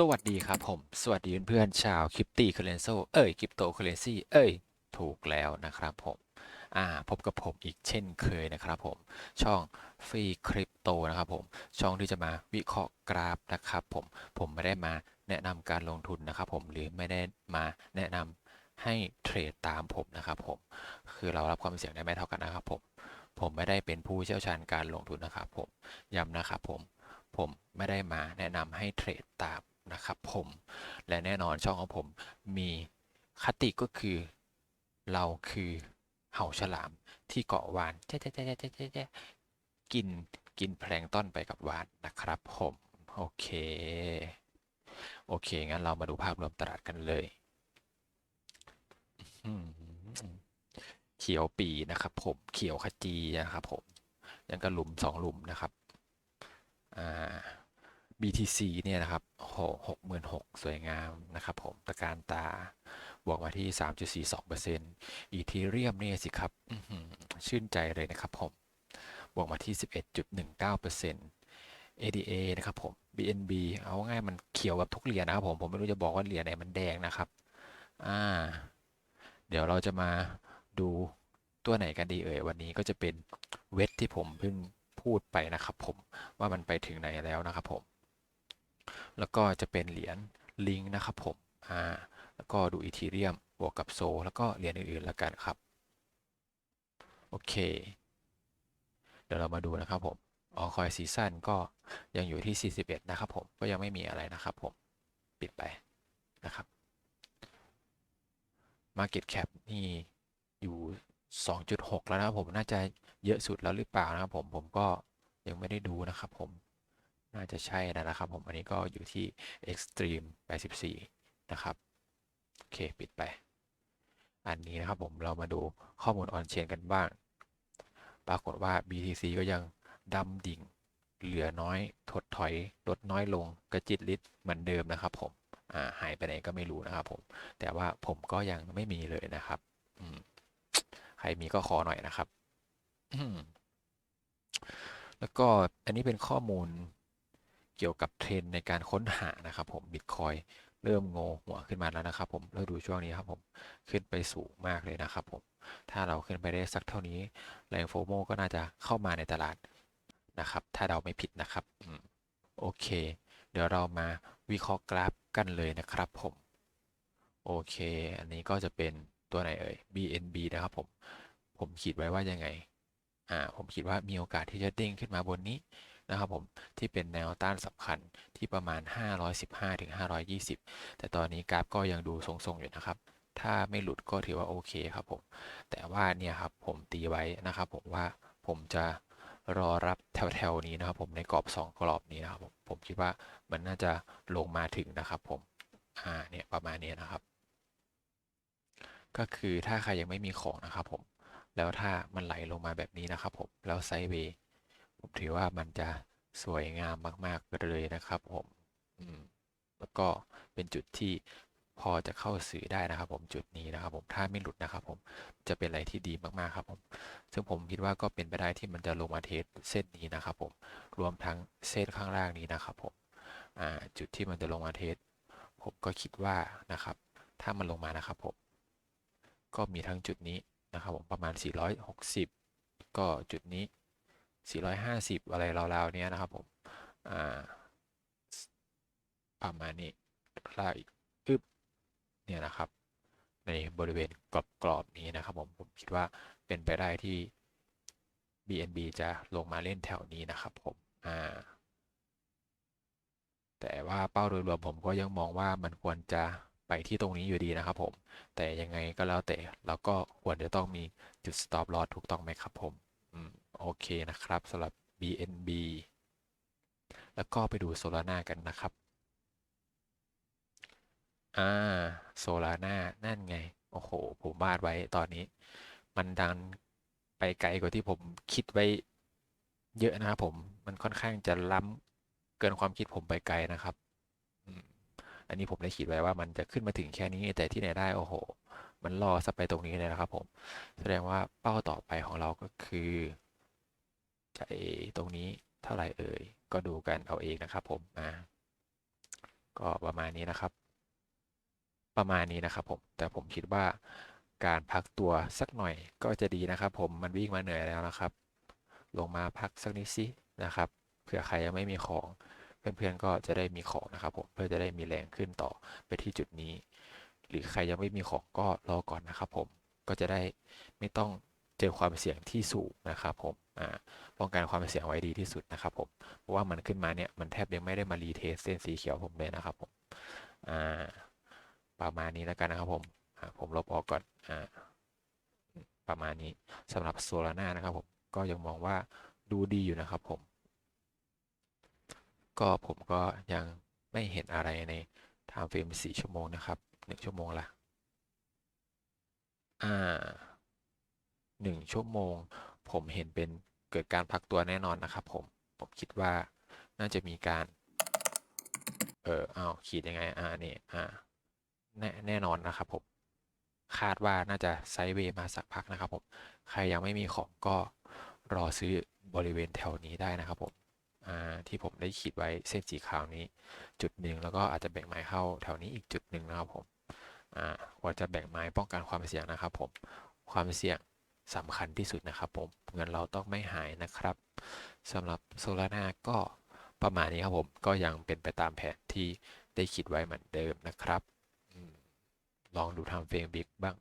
สวัสดีครับผม สวัสดีเพื่อนๆชาวคริปตี้เคเรนโซเอ้ยคริปโตเคเรนซีเอ้ย ถูกแล้วนะครับผม อ่า พบกับผมอีกเช่นเคยนะครับผม ช่องฟรีคริปโตนะครับผม ช่องที่จะมาวิเคราะห์กราฟนะครับผม ผมไม่ได้มาแนะนำการลงทุนนะครับผม หรือไม่ได้มาแนะนำให้เทรดตามผมนะครับผม คือเรารับความเสี่ยงได้ไม่เท่ากันนะครับผม ผมไม่ได้เป็นผู้เชี่ยวชาญการลงทุนนะครับผม ย้ำนะครับผม ผมไม่ได้มาแนะนำให้เทรดตาม นะครับผมและแน่นอนช่องของผมมีคติก็คือเราคือเห่าฉลามที่เกาะวานแจ๊ะแจ๊ะแจ๊ะแจ๊ะแจ๊ะแจ๊ะกินกินแพลงต้นไปกับวานนะครับผมโอเค โอเค งั้นเรามาดูภาพรวมตลาดกันเลยเขียวปีนะครับ ผมเขียวขจีนะครับ ผมยังกระหลุมสองหลุมนะครับ อ่า BTC เนี่ยนะครับหกหมื่นหกสวยงามนะครับผมตะการตา บวกมาที่ 3.42%อีทีเรียมเนี่ยสิครับชื่นใจเลยนะครับผม บวกมาที่ 11.19% ADA นะครับผม BNB เอาง่ายมันเขียวแบบทุกเหรียญนะครับผม ผมไม่รู้จะบอกว่าเหรียญไหนมันแดงนะครับอ่าเดี๋ยวเราจะมาดูตัวไหนกันดีเอ่ยวันนี้ก็จะเป็นเวทที่ผมเพิ่งพูดไปนะครับผมว่ามันไปถึงไหนแล้วนะครับผม แล้วก็จะเป็นเหรียญลิงนะครับผมอ่าแล้วก็ดูอีทีเรียมบวกกับโซ แล้วก็เหรียญอื่นๆแล้วกันครับ โอเค เดี๋ยวเรามาดูนะครับผมออคอยซีซั่นก็ยังอยู่ที่ 41 นะครับผมก็ยังไม่มีอะไรนะครับผมปิดไปนะครับ Market Cap นี่อยู่ 2.6 แล้วนะครับผมน่าจะเยอะสุดแล้วหรือเปล่านะครับผมผมก็ยังไม่ได้ดูนะครับผม น่าจะใช่นะครับผมอันนี้ก็อยู่ที่ Extreme 84 นะครับ โอเค ปิดไป อันนี้นะครับผมเรามาดูข้อมูลออนเชนกันบ้าง ปรากฏว่า BTC ก็ยังดำดิ่ง เหลือน้อยถดถอย ลดน้อยลงกระจิตลิดเหมือนเดิมนะครับผมอ่าหายไปไหนก็ไม่รู้นะครับผม แต่ว่าผมก็ยังไม่มีเลยนะครับอืมใครมีก็ขอหน่อยนะครับ แล้วก็อันนี้เป็นข้อมูล เกี่ยวกับเทรนในการค้นหานะครับผมบิตคอยเริ่มโงหัวขึ้นมาแล้วนะครับผมเราดูช่วงนี้ครับผมขึ้นไปสูงมากเลยนะครับผมถ้าเราขึ้นไปได้สักเท่านี้แรงโฟโมก็น่าจะเข้ามาในตลาดนะครับ ถ้าเราไม่ผิดนะครับโอเค เดี๋ยวเรามาวิเคราะห์กราฟกันเลยนะครับผมโอเค อันนี้ก็จะเป็นตัวไหนเอ่ย BNB นะครับผม ผมคิดไว้ว่ายังไง อ่า ผมคิดว่ามีโอกาสที่จะเด้งขึ้นมาบนนี้ นะครับผมที่เป็นแนวต้านสำคัญที่ประมาณ 515ถึง520 แต่ตอนนี้กราฟก็ยังดูทรงๆอยู่นะครับ ถ้าไม่หลุดก็ถือว่าโอเคครับผม แต่ว่าเนี่ยครับผมตีไว้นะครับผมว่าผมจะรอรับแถวๆนี้นะครับผมในกรอบ 2 กรอบนี้นะครับผมผมคิดว่ามันน่าจะลงมาถึงนะครับผมอ่าเนี่ยประมาณนี้นะครับ ก็คือถ้าใครยังไม่มีของนะครับผมแล้วถ้ามันไหลลงมาแบบนี้นะครับผมแล้วไซด์เวย์ ผมถือว่ามันจะสวยงามมากๆเลยนะครับผมแล้วก็เป็นจุดที่พอจะเข้าซื้อได้นะครับผมจุดนี้นะครับผมถ้าไม่หลุดนะครับผมจะเป็นอะไรที่ดีมากๆครับผมซึ่งผมคิดว่าก็เป็นไปได้ที่มันจะลงมาเทสเส้นนี้นะครับผมรวมทั้งเส้นข้างล่างนี้นะครับผมจุดที่มันจะลงมาเทสผมก็คิดว่านะครับ ถ้ามันลงมานะครับผมก็มีทั้งจุดนี้นะครับผมประมาณ 460 ก็จุดนี้ 450 อะไรราวๆเนี้ยนะครับผมอ่าประมาณนี้ลากอีกอึบเนี่ยนะครับ ในบริเวณกรอบๆนี้นะครับผมผมคิดว่าเป็นไปได้ที่ BNB จะลงมาเล่นแถวนี้นะครับผมอ่าแต่ว่าเป้าโดยรวมผมก็ยังมองว่ามันควรจะไปที่ตรงนี้อยู่ดีนะครับผม แต่ยังไงก็แล้วแต่เราก็ควรจะต้องมีจุด stop loss ถูกต้องไหมครับผม โอเคนะครับสำหรับ BNB แล้วก็ไปดูโซลาร่ากันนะครับ อ่าโซลาร่านั่นไง โอ้โห ผมวาดไว้ตอนนี้ มันดันไปไกลกว่าที่ผมคิดไว้เยอะนะครับผม มันค่อนข้างจะล้ำเกินความคิดผมไปไกลนะครับ อันนี้ผมได้คิดไว้ว่ามันจะขึ้นมาถึงแค่นี้แต่ที่ไหนได้โอ้โห มันรอสไปตรงนี้เลยนะครับผม แสดงว่าเป้าต่อไปของเราก็คือ จะตรงนี้เท่าไหร่เอ่ย ก็ดูกันเอาเองนะครับผมมาก็ประมาณนี้นะครับ ประมาณนี้นะครับผม แต่ผมคิดว่าการพักตัวสักหน่อยก็จะดีนะครับ ผม มันวิ่งมาเหนื่อยแล้วนะครับ ลงมาพักสักนิดสินะครับ เผื่อใครยังไม่มีของ เพื่อนๆก็จะได้มีของนะครับ ผม เพื่อจะได้มีแรงขึ้นต่อไปที่จุดนี้ หรือใครยังไม่มีของก็รอก่อนนะครับ ผม ก็จะได้ไม่ต้องเจอความเสี่ยงที่สูงนะครับผม ป้องกันความเสี่ยงไว้ดีที่สุดนะครับผมเพราะว่ามันขึ้นมาเนี่ยมันแทบยังไม่ได้มารีเทสเส้นสีเขียวผมเลยนะครับผมประมาณนี้แล้วกันนะครับผมผมลบออกก่อนอประมาณนี้สำหรับโซลาร่านะครับผมก็ยังมองว่าดูดีอยู่นะครับผม ก็ผมก็ยังไม่เห็นอะไรในไทม์เฟรม4ชั่วโมงนะครับ1ชั่วโมงละอ่า1ชั่วโมง ผมเห็นเป็นเกิดการพักตัวแน่นอนนะครับผม ผมคิดว่าน่าจะมีการ เออเอาขีดยังไง อ่านี่อ่าแน่แน่นอนนะครับผม คาดว่าน่าจะไซด์เวย์มาสักพักนะครับผม ใครยังไม่มีของก็รอซื้อบริเวณแถวนี้ได้นะครับผมอ่าที่ผมได้ขีดไว้เส้นสีขาวนี้จุดหนึ่งแล้วก็อาจจะแบ่งไม้เข้าแถวนี้อีกจุดหนึ่งนะครับผมอ่าควรจะแบ่งไม้ป้องกันความเสี่ยงนะครับผมความเสี่ยง สำคัญที่สุดนะครับผมเงินเราต้องไม่หายนะครับสำหรับโซลาร่าก็ประมาณนี้ครับผมก็ยังเป็นไปตามแผนที่ได้คิดไว้เหมือนเดิมนะครับลองดูทำเฟรมบิ๊กบ้าง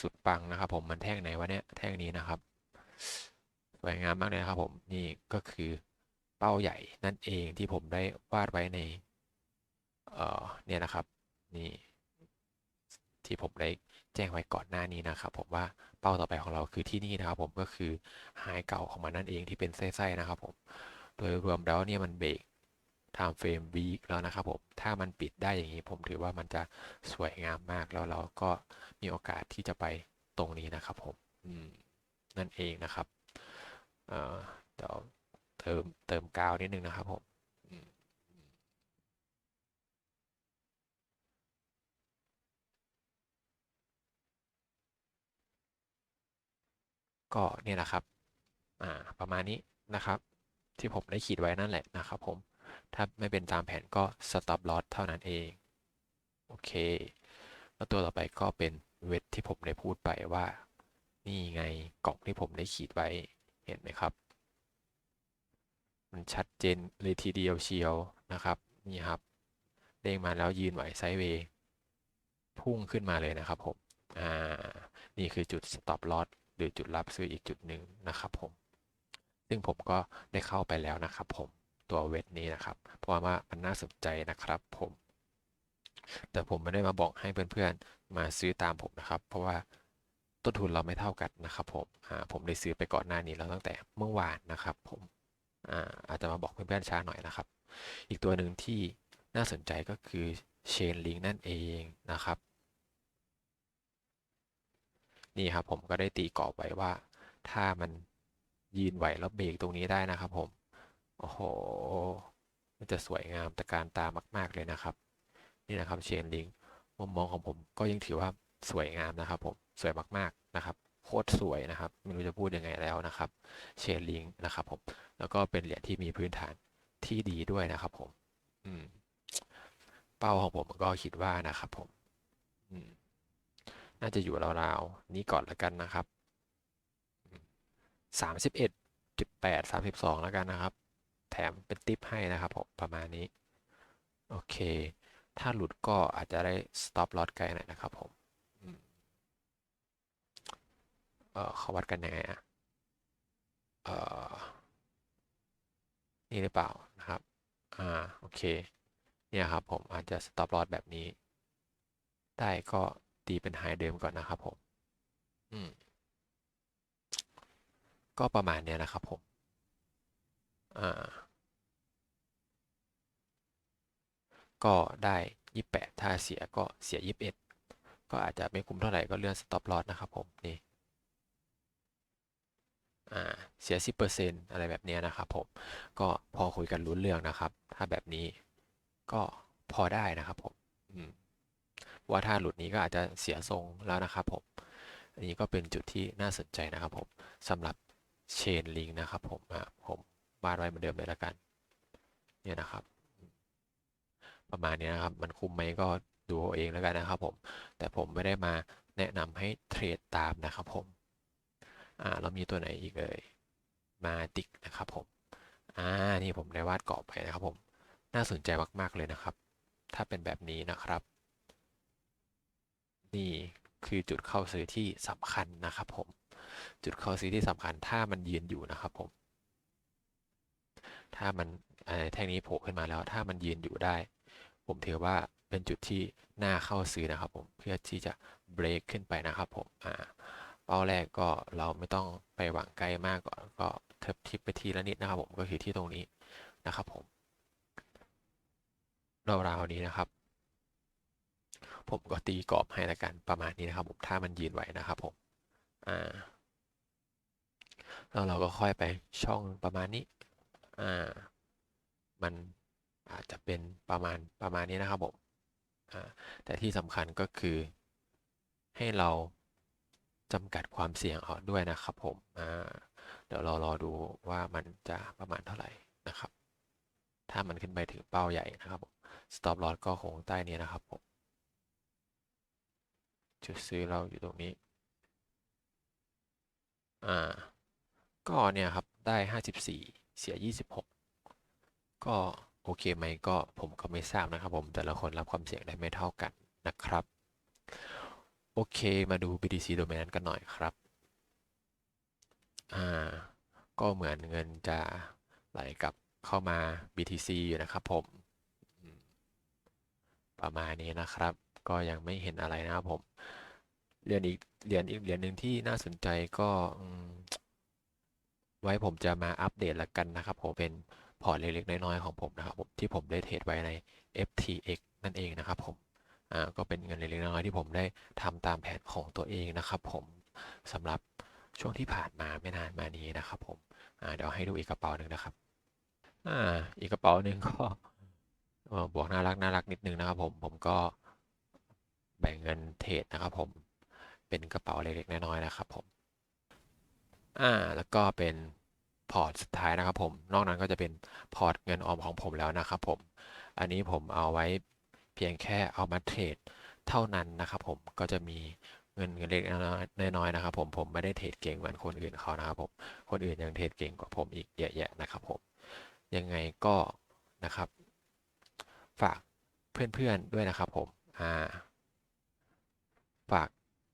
สุดปังนะครับผมมันแท่งไหนวะเนี่ยแท่งนี้นะครับสวยงามมากเลยนะครับผมนี่ก็คือเป้าใหญ่นั่นเองที่ผมได้วาดไว้ใน เอ่อเนี่ยนะครับ นี่ ที่ผมได้แจ้งไว้ก่อนหน้านี้นะครับผมว่าเป้าต่อไปของเราคือที่นี่นะครับผมก็คือไฮเก่าของมันนั่นเองที่เป็นไส้ๆนะครับผมโดยรวมแล้วเนี่ยมันเบรก time frame week แล้วนะครับผม ถ้ามันปิดได้อย่างนี้ผมถือว่ามันจะสวยงามมากแล้วเราก็มีโอกาสที่จะไปตรงนี้นะครับผมนั่นเองนะครับเเดี๋ยวเติมเติมกาวนิดนึงนะครับผม ก็เนี่ยนะครับอ่าประมาณนี้นะครับ ที่ผมได้ขีดไว้นั่นแหละนะครับผมถ้าไม่เป็นตามแผนก็ stop loss เท่านั้นเอง โอเค แล้วตัวต่อไปก็เป็นเวทที่ผมได้พูดไปว่า นี่ไงกล่องที่ผมได้ขีดไว้เห็นไหมครับ มันชัดเจนเลยทีเดียวเชียวนะครับ นี่ครับ เด้งมาแล้วยืนไหวไซด์เวย์พุ่งขึ้นมาเลยนะครับผม อ่า นี่คือจุด stop loss หรือจุดรับซื้ออีกจุดหนึ่งนะครับผม ซึ่งผมก็ได้เข้าไปแล้วนะครับ ผมตัวเวทนี้นะครับ เพราะว่ามันน่าสนใจนะครับผม แต่ผมไม่ได้มาบอกให้เพื่อนๆมาซื้อตามผมนะครับ เพราะว่าต้นทุนเราไม่เท่ากันนะครับ ผมผมได้ซื้อไปก่อนหน้านี้แล้วตั้งแต่เมื่อวานนะครับ ผมอาอาจจะมาบอกเพื่อนๆช้าหน่อยนะครับ อีกตัวหนึ่งที่น่าสนใจก็คือ Chain Link นั่นเองนะครับ นี่ครับผมก็ได้ตีกรอบไว้ว่า ถ้ามันยืนไหวแล้วเบรกตรงนี้ได้นะครับผม โอ้โห มันจะสวยงามตะการตามาก ๆเลยนะครับ นี่นะครับเชนลิงมุมมองของผมก็ยังถือว่าสวยงามนะครับผมสวยมากๆนะครับโคตรสวยนะครับไม่รู้จะพูดยังไงแล้วนะครับเชนลิงนะครับผมแล้วก็เป็นเหรียญที่มีพื้นฐานที่ดีด้วยนะครับผม อืม เป้าของผมก็คิดว่านะครับผม อืม น่าจะอยู่ราวๆนี้ก่อนแล้วกันนะครับสามสิบเอ็ดจุดแปดสามสิบสองล้วกันนะครับ แถมเป็นติปให้นะครับผมประมาณนี้ โอเค ถ้าหลุดก็อาจจะได้ stop loss ไกลหน่อยนะครับผมอืมเออเขาวัดกันยังไงอะเออนี่หรือเปล่านะครับ อ่า โอเค เนี่ยครับผมอาจจะ stop loss แบบนี้ ได้ก็ ตีเป็นไฮเดิมก่อนนะครับผมอืมก็ประมาณเนี้ยนะครับผม อ่า ก็ได้ 28 ถ้าเสียก็เสีย 21 ก็อาจจะไม่คุ้มเท่าไหร่ก็เลื่อน stop loss นะครับผม นี่ อ่า เสีย 10%อะไรแบบเนี้ยนะครับผม ก็พอคุยกันรู้เรื่องนะครับ ถ้าแบบนี้ก็พอได้นะครับผม อืม ว่าถ้าหลุดนี้ก็อาจจะเสียทรงแล้วนะครับผม อันนี้ก็เป็นจุดที่น่าสนใจนะครับผมสำหรับเชนลิงนะครับผมผมวาดไว้เหมือนเดิมเลยละกัน เนี่ยนะครับ ประมาณนี้นะครับ มันคุ้มไหมก็ดูเอาเองแล้วกันนะครับผม แต่ผมไม่ได้มาแนะนำให้เทรดตามนะครับผม อ่าเรามีตัวไหนอีกเอ่ย มาติกนะครับผม อ่า นี่ผมได้วาดกรอบไปนะครับผม น่าสนใจมากๆเลยนะครับ ถ้าเป็นแบบนี้นะครับ นี่คือจุดเข้าซื้อที่สำคัญนะครับผม จุดเข้าซื้อที่สำคัญถ้ามันยืนอยู่นะครับผม ถ้ามันแท่งนี้โผล่ขึ้นมาแล้วถ้ามันยืนอยู่ได้ ผมถือว่าเป็นจุดที่น่าเข้าซื้อนะครับผมเพื่อที่จะเบรกขึ้นไปนะครับผมอ่าเป้าแรกก็เราไม่ต้องไปหวังไกลมากก่อนก็เทิบทิปไปทีละนิดนะครับผมก็คือที่ตรงนี้นะครับผมราวๆนี้นะครับ ผมก็ตีกรอบให้ละกันประมาณนี้นะครับผมถ้ามันยืนไหวนะครับผมอ่าแล้วเราก็ค่อยไปช่องประมาณนี้อ่ามันอาจจะเป็นประมาณประมาณนี้นะครับผมอ่าแต่ที่สำคัญก็คือ ให้เราจำกัดความเสี่ยงเอาด้วยนะครับผมอ่าเดี๋ยวเรารอดูว่ามันจะประมาณเท่าไหร่นะครับ ถ้ามันขึ้นไปถึงเป้าใหญ่นะครับผม stop loss ก็คงใต้นี้นะครับผม จุดซื้อเราอยู่ตรงนี้ อ่า ก็เนี่ยครับได้ 54 เสีย 26 ก็โอเคไหมก็ผมก็ไม่ทราบนะครับผม แต่ละคนรับความเสี่ยงได้ไม่เท่ากันนะครับ โอเคมาดู BTC Dominant กันหน่อยครับ อ่า ก็เหมือนเงินจะไหลกลับเข้ามา BTC อยู่นะครับผมอืมประมาณนี้นะครับ ก็ยังไม่เห็นอะไรนะครับผมเหรียญอีกเหรียญอีกเหรียญหนึ่งที่น่าสนใจก็ไว้ผมจะมาอัปเดตละกันนะครับผมเป็นพอร์ตเล็กๆน้อยๆของผมนะครับผมที่ผมได้เทรดไว้ใน FTX นั่นเองนะครับผมอ่าก็เป็นเงินเล็กๆน้อยๆที่ผมได้ทำตามแผนของตัวเองนะครับผมสำหรับช่วงที่ผ่านมาไม่นานมานี้นะครับผมอ่าเดี๋ยวให้ดูอีกกระเป๋าหนึ่งนะครับอ่าอีกกระเป๋าหนึ่งก็บวกน่ารักน่ารักนิดนึงนะครับผมผมก็ แบ่งเงินเทรดนะครับผม เป็นกระเป๋าเล็กๆน้อยๆนะครับผม อ่า แล้วก็เป็นพอร์ตสุดท้ายนะครับผม นอกนั้นก็จะเป็นพอร์ตเงินออมของผมแล้วนะครับผม อันนี้ผมเอาไว้เพียงแค่เอามาเทรดเท่านั้นนะครับผม ก็จะมีเงินเงินเล็กน้อยๆนะครับ ผม ผมไม่ได้เทรดเก่งเหมือนคนอื่นเขานะครับผม คนอื่นยังเทรดเก่งกว่าผมอีกเยอะแยะนะครับผม ยังไงก็นะครับ ฝากเพื่อนๆด้วยนะครับผม อ่า ฝาก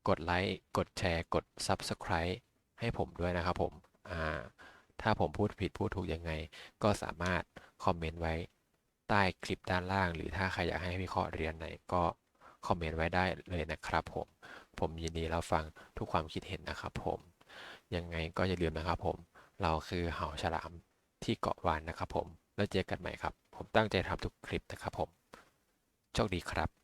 กดไลค์กดแชร์กด Subscribe ให้ผมด้วยนะครับผมอ่าถ้าผมพูดผิดพูดถูกยังไง ก็สามารถคอมเมนต์ไว้ใต้คลิปด้านล่าง หรือถ้าใครอยากให้วิเคราะห์เรียนไหนก็คอมเมนต์ไว้ได้เลยนะครับผม ผมยินดีรับฟังทุกความคิดเห็นนะครับผม ยังไงก็อย่าลืมนะครับผม เราคือเหาฉลามที่เกาะวานนะครับผม แล้วเจอกันใหม่ครับ ผมตั้งใจทำทุกคลิปนะครับผม โชคดีครับ